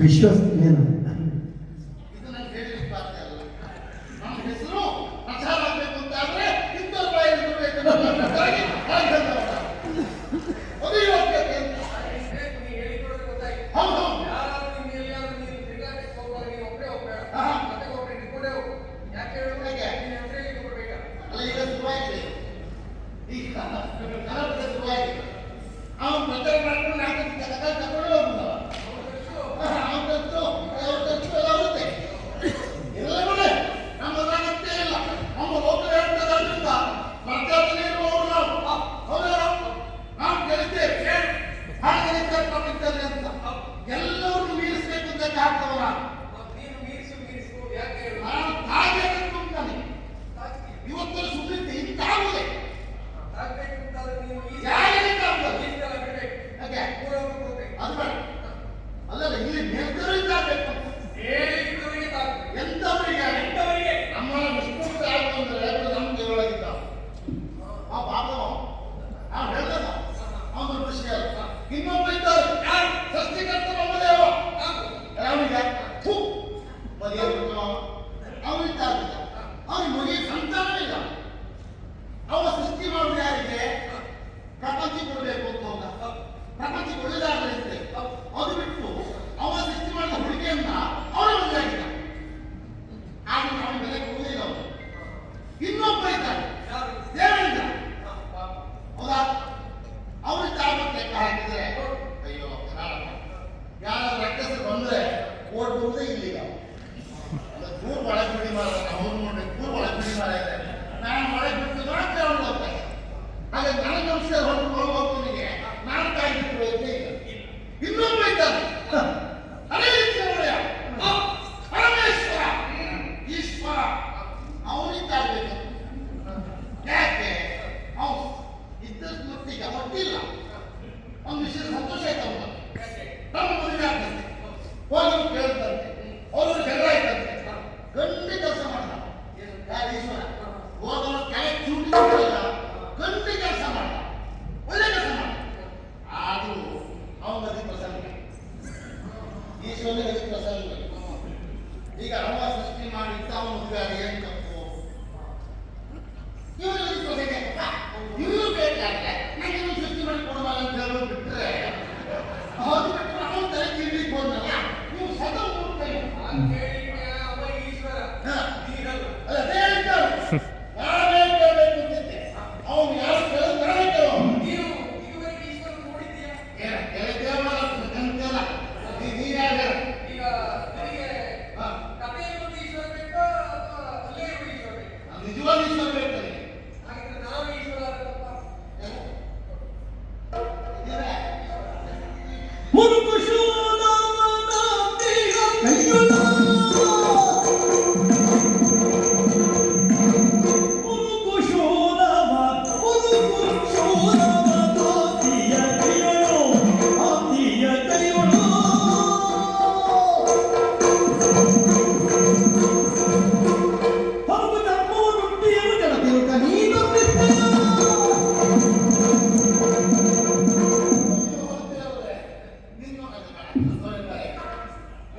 ವಿಶ್ವಾಸ ಏನು ಇನ್ನೊಬ್ಬ ಇದ್ದಾರೆ ಯಾರು 都累了。¡Gracias!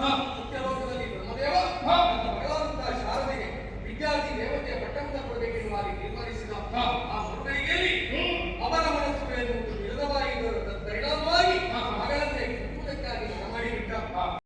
하 아.